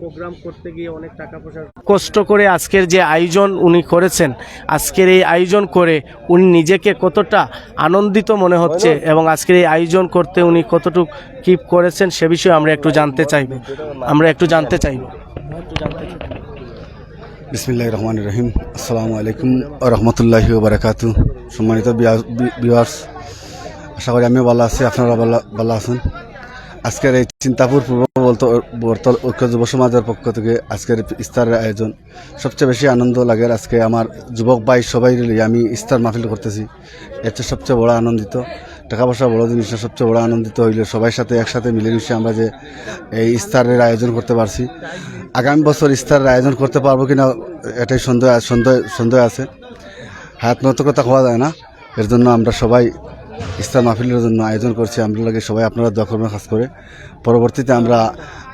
Programme করতে গিয়ে অনেক টাকা পয়সা কষ্ট করে আজকের যে আয়োজন উনি করেছেন আজকের এই আয়োজন করে উনি নিজেকে কতটা আনন্দিত মনে হচ্ছে এবং আজকের এই আয়োজন করতে উনি কতটুকু কি করেছেন সে বিষয়ে আমরা একটু জানতে চাইব। আমরা একটু জানতে চাইব। বিসমিল্লাহ রহমান রহিম। আসসালামু আলাইকুম রহমতুল্লাহ বারাকাতু সম্মানিত বিওয়ার্স আশা করি আমিও ভালো আছি আপনারা ভালো ভালো আছেন। আজকের এই চিন্তাপুর পূর্ব বলতো বর্তল ঐক্য যুব সমাজের পক্ষ থেকে আজকের ইস্তারের আয়োজন। সবচেয়ে বেশি আনন্দ লাগে আজকে আমার যুবক ভাই সবাই আমি ইস্তার মাহফিল করতেছি। চেয়ে সবচেয়ে বড় আনন্দিত, টাকা পয়সা বড় জিনিস সবচেয়ে বড় আনন্দিত হইলে সবাই সাথে একসাথে মিলেমিশে আমরা যে এই ইস্তারের আয়োজন করতে পারছি। আগামী বছর ইস্তারের আয়োজন করতে পারব কিনা, এটাই সন্দেহ সন্দেহ সন্দেহ আছে। হাত নতকতা হওয়া যায় না। এর জন্য আমরা সবাই ইস্তার মাহফিলের জন্য আয়োজন করছি। আমরা লাগে সবাই আপনারা দোয়া করবেন খাস করে। পরবর্তীতে আমরা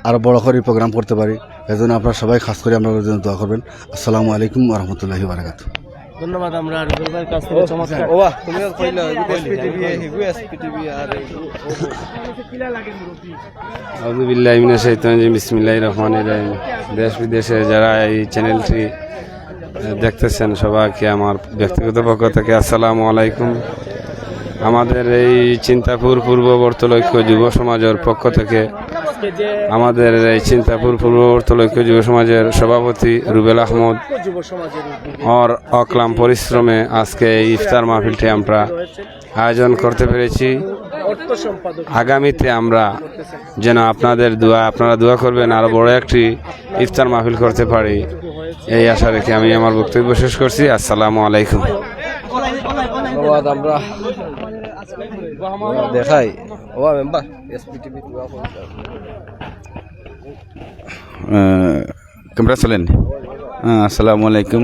আরও বড় করে প্রোগ্রাম করতে পারি। এর জন্য আপনারা সবাই খাস করে আপনাদের জন্য দোয়া করবেন। আসসালামু আলাইকুম রহমতুল্লাহি বারাকাতু ধন্যবাদ আমরা রুবেল ভাইয়ের কাছ থেকে চমৎকার। আউযুবিল্লাহি মিনাশ শাইতানির রাজিম বিসমিল্লাহির রহমানির রহিম। দেশ বিদেশে যারা এই চ্যানেলটি দেখতেছেন সবাইকে আমার ব্যক্তিগত পক্ষ থেকে আসসালামু আলাইকুম। আমাদের এই চিন্তাপুর পূর্ব বর্তলৈক্য যুব সমাজের পক্ষ থেকে আমাদের এই চিন্তাপুর পূর্ব বর্তলৈক্য যুব সমাজের সভাপতি রুবেল আহমদ ওর অক্লাম পরিশ্রমে আজকে এই ইফতার মাহফিলটি আমরা আয়োজন করতে পেরেছি। আগামীতে আমরা যেন আপনাদের দোয়া, আপনারা দোয়া করবেন, আরও বড় একটি ইফতার মাহফিল করতে পারি। এই আশা রেখে আমি আমার বক্তব্য শেষ করছি। আসসালামু আলাইকুম। আমরা দেখাই। মেম্বার ক্যামেরা চলেন আসসালামু আলাইকুম।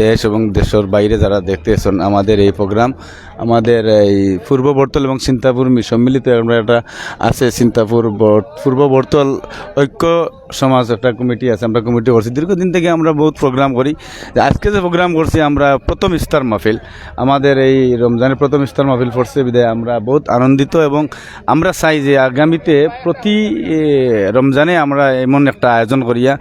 দেশ এবং দেশের বাইরে যারা দেখতেছেন আমাদের এই প্রোগ্রাম আমাদের এই পূর্ব বর্তল এবং চিন্তাপুর মি- সম্মিলিত আমরা একটা আছে চিন্তাপুর বর- পূর্ব বর্তল ঐক্য সমাজ একটা কমিটি আছে, আমরা কমিটি করছি। দীর্ঘদিন থেকে আমরা বহুত প্রোগ্রাম করি। আজকে যে প্রোগ্রাম করছি, আমরা প্রথম ইস্তার মাহফিল। আমাদের এই রমজানের প্রথম ইস্তার মাহফিল পড়ছে বিদায়। আমরা বহুত আনন্দিত এবং আমরা চাই যে আগামীতে প্রতি রমজানে আমরা এমন একটা আয়োজন করিয়া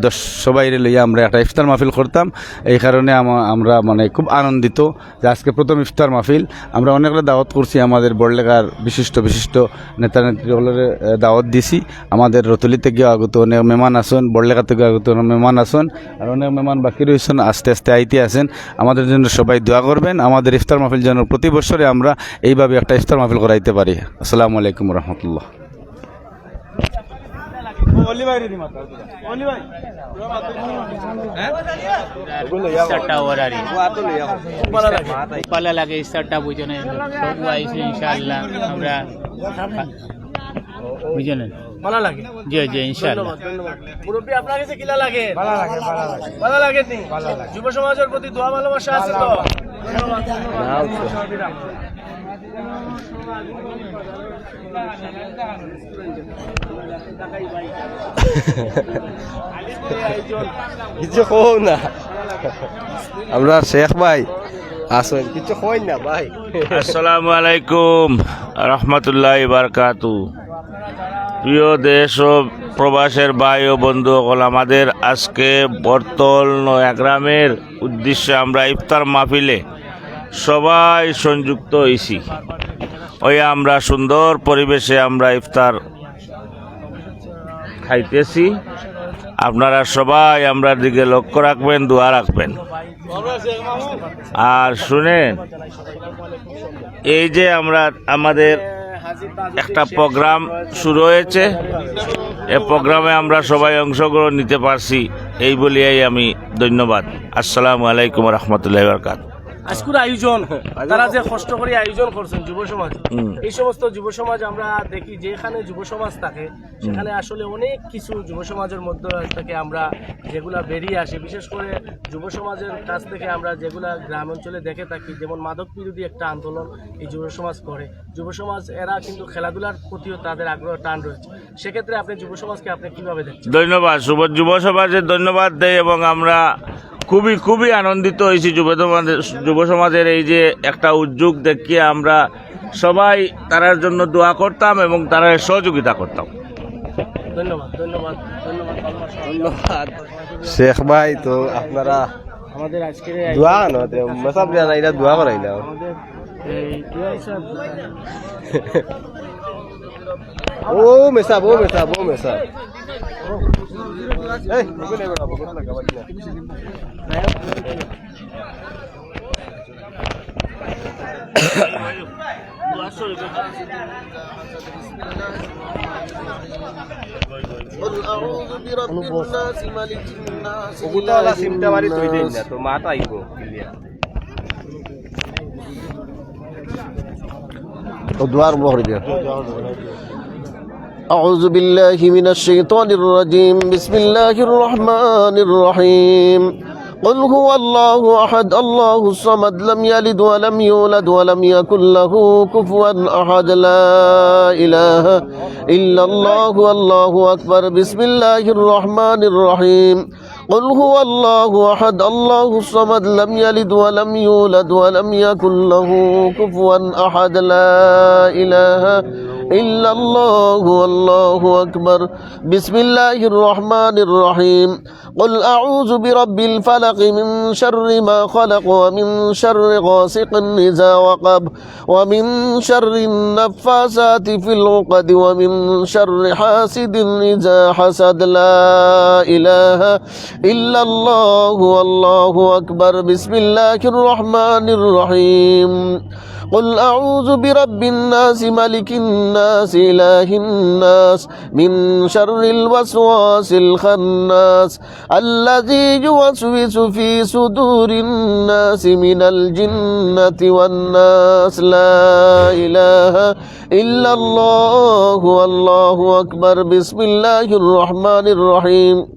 দশ সবাই লইয়া আমরা একটা ইফতার মাহফিল করতাম। এই কারণে আমরা মানে খুব আনন্দিত যে আজকে প্রথম ইফতার মাহফিল আমরা অনেকগুলো দাওয়াত করছি, আমাদের বড়লেখার বিশিষ্ট বিশিষ্ট নেতা নেত্রীগুলোর দাওয়াত দিছি। আমাদের রতুলিতে থেকে আগত অনেক মেহমান আসন বড়লেখা থেকে আগত অনেক মেহমান আসন, আর অনেক মেহমান বাকি রয়েছেন, আস্তে আস্তে আইতে আসেন। আমাদের জন্য সবাই দোয়া করবেন। আমাদের ইফতার মাহফিল যেন প্রতি বছরে আমরা এইভাবে একটা ইফতার মাহফিল করাইতে পারি। আসসালামু আলাইকুম রহমতুল্লাহ। ইস্তারটা ওরারই। ভালো লাগে ইস্তারটা বুঝনে। সব আইসি ইনশাআল্লাহ আমরা বুঝলেন ভালো লাগে। জি জি ইনশাআল্লাহ। ধন্যবাদ ধন্যবাদ। মুরব্বী আপনার কাছে কিলা লাগে? ভালো লাগে ভালো লাগে। ভালো লাগে। নি যুব সমাজের প্রতি দোয়া ভালোবাসা আছে তো? ধন্যবাদ। কিছু কও না। আমরা শেখ ভাই। আসেন, কিছু কই না ভাই। আসসালামু আলাইকুম, রহমতুল্লাহ বারকাতু। প্রিয় দেশ ও প্রবাসের ভাই ও বন্ধু সকল আমাদের আজকে বর্তল নয়াগ্রামের উদ্দেশ্যে আমরা ইফতার মাহফিলে সবাই সংযুক্ত হয়েছি ওই আমরা সুন্দর পরিবেশে আমরা ইফতার খাইতেছি। আপনারা সবাই আমরা দিকে লক্ষ্য রাখবেন, দোয়া রাখবেন। আর শুনেন, এই যে আমরা, আমাদের একটা প্রোগ্রাম শুরু হয়েছে। এ প্রোগ্রামে আমরা সবাই অংশগ্রহণ নিতে পারছি। এই বলিয়াই আমি ধন্যবাদ। আসসালামু আলাইকুম রহমতুল্লাহ বরকাত আজকুর আয়োজন তারা যে কষ্ট করে আয়োজন করছেন যুব সমাজ। এই সমস্ত যুব সমাজ আমরা দেখি যেখানে যুব সমাজ থাকে সেখানে আসলে অনেক কিছু যুব সমাজের মধ্যে থেকে আমরা যেগুলা বেরিয়ে আসে। বিশেষ করে যুব সমাজের কাছ থেকে আমরা যেগুলা গ্রাম অঞ্চলে দেখে থাকি যেমন মাদক বিরোধী একটা আন্দোলন এই যুব সমাজ করে। যুব সমাজ এরা কিন্তু খেলাধুলার প্রতিও তাদের আগ্রহ টান রয়েছে। সেক্ষেত্রে আপনি যুব সমাজকে আপনি কীভাবে দেখছেন? ধন্যবাদ। যুব সমাজের ধন্যবাদ দেয় এবং আমরা খুবই খুবই আনন্দিত হয়েছি। যুব সমাজের যুব সমাজের এই যে একটা উদ্যোগ দেখিয়ে আমরা সবাই তারার জন্য দোয়া করতাম এবং তারা সহযোগিতা করতাম। ধন্যবাদ ধন্যবাদ ধন্যবাদ শেখ ভাই তো আপনারা আমাদের আজকের দোয়া না মেসাব জানা এটা দোয়া করাই না আমাদের এই দোয়া হিসাব ও মেসাব ও মেসাব ও মেসাব। এই বগুনে বেড়া বগুনে লাগা বাকি না ওগুলো ওলা সিমটা মারি তুই দেন না তো মাটা আইব ক্লিয়ার ও দুয়ার বহর দিয়া أعوذ بالله من الشيطان الرجيم بسم الله الرحمن الرحيم قل هو الله أحد الله الصمد لم يلد ولم يولد ولم يكن له كفوا أحد لا إله إلا الله والله أكبر بسم الله الرحمن الرحيم قل هو الله أحد الله الصمد لم يلد ولم يولد ولم يكن له كفوا أحد لا إله إلا الله والله أكبر بسم الله الرحمن الرحيم قل أعوذ برب الفلق من شر ما خلق ومن شر غاسق إذا وقب ومن شر النفاسات في العقد ومن شر حاسد إذا حسد لا إله إلا الله والله أكبر بسم الله الرحمن الرحيم قل أعوذ برب الناس ملك الناس إله الناس من شر الوسواس الخناس الذي يوسوس في صدور الناس من الجنة والناس لا إله إلا الله والله أكبر بسم الله الرحمن الرحيم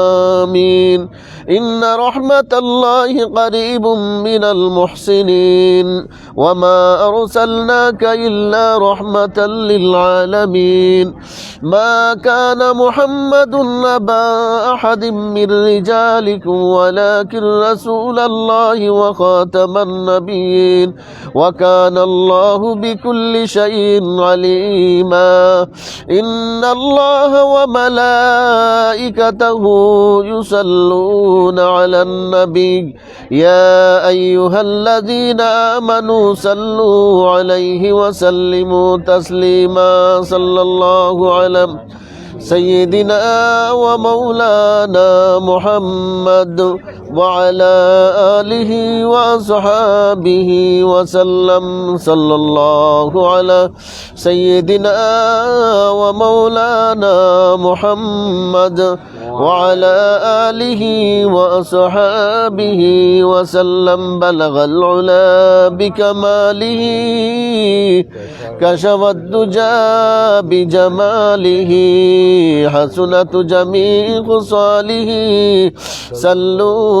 إن رحمة الله قريب من المحسنين وما أرسلناك إلا رحمة للعالمين ما كان محمد أبا أحد من رجالكم ولكن رسول الله وخاتم النبيين وكان الله بكل شيء عليما إن الله وملائكته يصلون على النبي يا أيها الذين آمنوا صلوا عليه وسلموا تسليما صلى الله عليه سيدنا ومولانا محمد. وعلى آله وأصحابه وسلم صلى الله على سيدنا ومولانا محمد وعلى آله وأصحابه وسلم. بلغ العلا بكماله كشف الدجى بجماله حسنت جميع خصاله. صلوا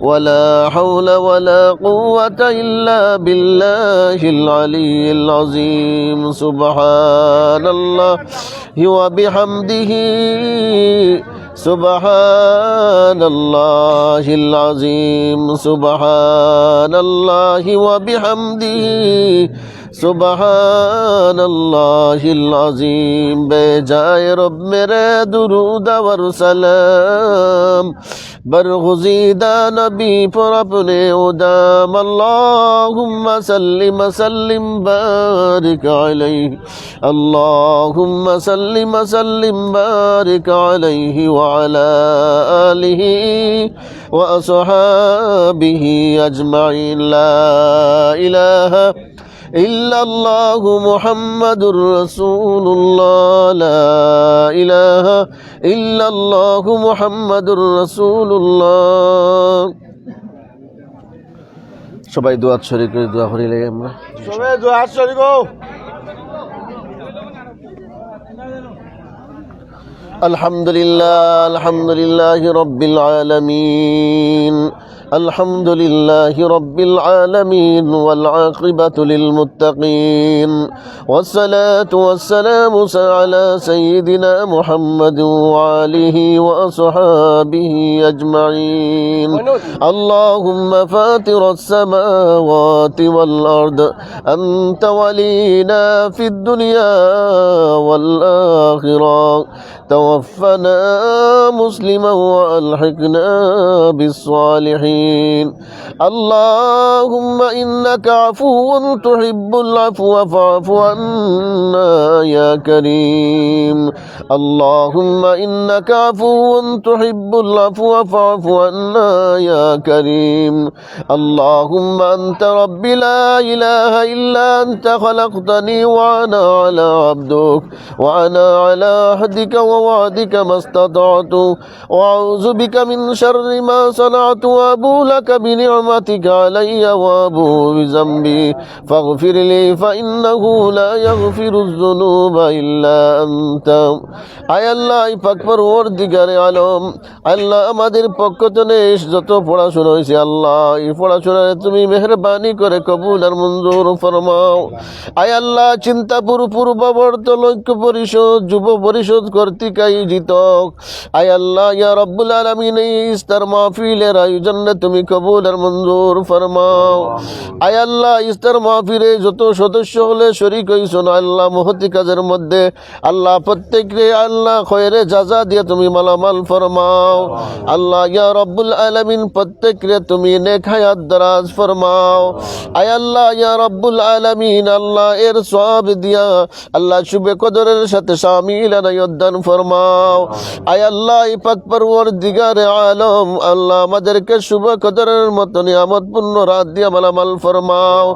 ولا حول ولا قوة إلا بالله العلي العظيم. سبحان الله وبحمده. سبحان الله العظيم. سبحان الله وبحمده. سبحان الله العظيم بجائے رب میرے درود اور سلام برغزیدہ نبی پر اپنے ادام سلم سلم بارک علیہ اللہم سلم سلم بارک علیہ وعلى آلہ وأصحابه أجمعين لا إله إلا الله محمد رسول الله لا إله إلا الله محمد رسول الله সবাই দোয়া শরীর করে দোয়া করি লাগে আমরা সবাই দোয়া শরীর الحمد لله الحمد لله رب العالمين الحمد لله رب العالمين والعاقبة للمتقين والصلاة والسلام على سيدنا محمد وآله وأصحابه أجمعين. اللهم فاتر السماوات والأرض أنت ولينا في الدنيا والآخرة. توفنا مسلما وألحقنا بالصالحين. اللهم إنك عفو تحب العفو فاعف عنا يا كريم. اللهم إنك عفو تحب العفو فاعف عنا يا كريم. اللهم أنت ربي لا إله إلا أنت خلقتني وأنا على عبدك وأنا على عهدك ووعدك ما استطعت وأعوذ بك من شر ما صنعت وأبو لك بنعمتك علي وأبو بذنبي فاغفر لي فإنه لا يغفر الذنوب إلا أنت আয় আল্লাহ এই পাক পরবর্তীকারে আলম আল্লাহ আমাদের পক্ষ থেকে যত পড়াশোনা হয়েছে আল্লাহ এই পড়াশোনায় তুমি মেহরবানি করে কবুল আর মঞ্জুর ফরমাও আয় আল্লাহ চিন্তাপুর পূর্ববর্ত লক্ষ্য পরিষদ যুব পরিষদ কর্তৃক আয়োজিত আয় আল্লাহ ইয়া রব্বুল আলমিন ইস্তার মাহফিলের আয়োজনে তুমি কবুল আর মঞ্জুর ফরমাও। আয় আল্লাহ ইস্তার মাহফিলে যত সদস্য হলে শরিক হইছন আল্লাহ মহতি কাজের মধ্যে। আল্লাহ আল্লাহ খয়েরে যাজা দিয়ে তুমি মালামাল ফরমাও। আল্লাহ ইয়া রব্বুল আলামিন প্রত্যেকরে তুমি নেক হায়াত দারাজ ফরমাও। আয় আল্লাহ ইয়া রব্বুল আলামিন আল্লাহ এর সব দিয়া আল্লাহ শুভে কদরের সাথে শামিল আনায়দান ফরমাও। আয় আল্লাহ পরওয়ার দিগারে আলম আল্লাহ আমাদেরকে শুভ কদরের মতো রাত দিয়া মালামাল ফরমাও।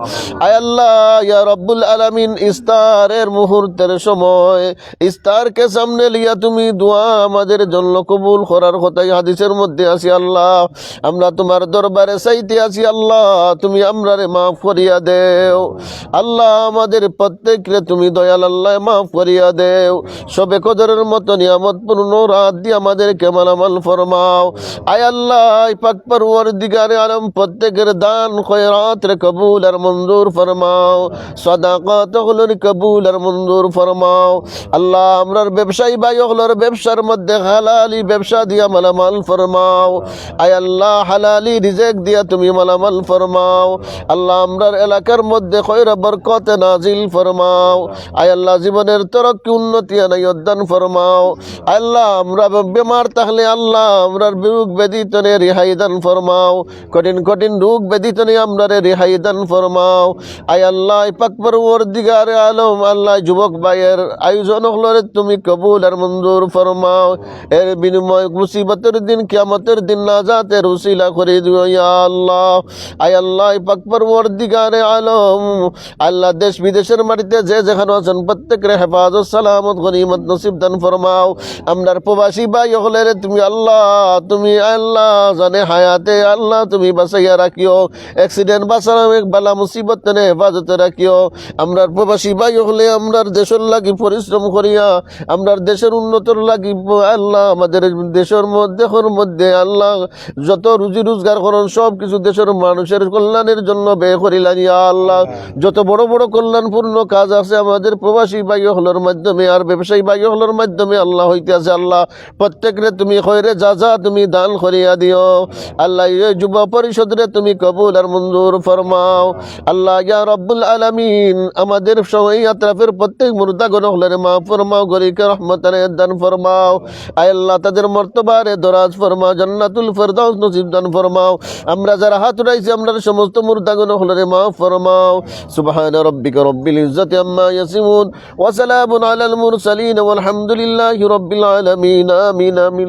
আয় আল্লাহ ইয়া রব্বুল আলামিন ইস্তারের মুহূর্তের সময় ইস্তারকে সামনে লিয়া তুমি দোয়া আমাদের জন্য কবুল করার কথাই হাদিসের মধ্যে আছি আল্লাহ। আমরা তোমার দরবারে চাইতে আছি আল্লাহ তুমি আমরারে মাফ করিয়া দেও। আল্লাহ আমাদের প্রত্যেকরে তুমি দয়াল আল্লাহ মাফ করিয়া দেও। সবে কদরের মতো নিয়ামত পূর্ণ রাত দিয়ে আমাদেরকে মালামাল ফরমাও। আয় আল্লাহ পাক পরওয়ার দিগারে আলম প্রত্যেকের দান খয়রাত রে কবুল আর মঞ্জুর ফরমাও। সদাকাত হলোর কবুল আর মঞ্জুর ফরমাও। আল্লাহ, আমরার ব্যবসায়ী ভাই হলোর ব্যবসার মধ্যে হালালি ব্যবসা দিয়া মালামাল ফরমাও। আয় আল্লাহ, হালালি রিজেক দিয়া তুমি মালামাল ফরমাও। আল্লাহ, আমরার এলাকার মধ্যে খয়রা বরকত নাজিল ফরমাও। আয় আল্লাহ, জীবনের তরক্কি উন্নতি আনাই উদ্যান ফরমাও। আল্লাহ, আমরা বেমার, তাহলে আল্লাহ আমরার বিরোগ বেদিতনে রেহাই দান ফরমাও। কঠিন কঠিন রোগ বেদিতনে আমরারে রেহাই দান ফরমাও। আয় আল্লাহ পাক পরওয়ার দিগারে আলম, আল্লাহ, যুবক ভাইয়ের আয়োজন হলরে তুমি কবুল আর মঞ্জুর ফরমাও। এর বিনিময় মুসিবতের দিন, কিয়ামতের দিন নাজাতের উসিলা করে দিও আল্লাহ। আয় আল্লাহ পাক পরওয়ার দিগারে আলম, আল্লাহ দেশ বিদেশের মাটিতে যে যেখানে আছেন, প্রত্যেকের হেফাজত, সালামত, গনিমত, নসিব দান ফরমাও। আমরার প্রবাসী ভাই হলের তুমি আল্লাহ তুমি আল্লাহ, জানে হায়াতে আল্লাহ, তুমি বাঁচাইয়া রাখিও। অ্যাক্সিডেন্ট বাঁচানো বালা মুসিবত নে হেফাজতে রাখিও। আমরার প্রবাসী ভাই হলে আমরার দেশের লাগি পরিশ্রম করিয়া, আমরার দেশের উন্নতর লাগি আল্লাহ, আমাদের দেশের মধ্যে দেশের মধ্যে আল্লাহ, যত রুজি রোজগার করেন, সব কিছু দেশের মানুষের কল্যাণের জন্য ব্যয় করিলেন ইয়া আল্লাহ। যত বড় বড় কল্যাণপূর্ণ কাজ আছে আমাদের প্রবাসী ভাই হলোর মাধ্যমে আর ব্যবসায়ী ভাই হলোর মাধ্যমে আল্লাহ হইতে আল্লাহ। প্রত্যেকরে তুমি খয়রে যা যা তুমি দান করিয়া দিও। আল্লাহ যুব পরিষদরে তুমি কবুল আর মঞ্জুর ফরমাও। আল্লাহ, ইয়া রব্বুল আলামিন, আমাদের সময় আত্রাফের প্রত্যেক মুর্দা গণ হলের মা ফরমাও, গরিকে রহমতানে দান ফরমাও। আয় আল্লাহ, তাদের মর্তবারে দরাজ ফরমাও, জান্নাতুল ফেরদাউস নসিব দান ফরমাও। আমরা যারা হাত উঠাইছি, আমরা সমস্ত মুর্দা গণ হলের মা ফরমাও। সুবহান রব্বিকা রব্বিল ইজ্জাতি আম্মা ইয়াসিফুন ওয়া সালামুন আলাল মুরসালিন ওয়ালহামদুলিল্লাহি রব্বিল আলামিন আমিন আমিন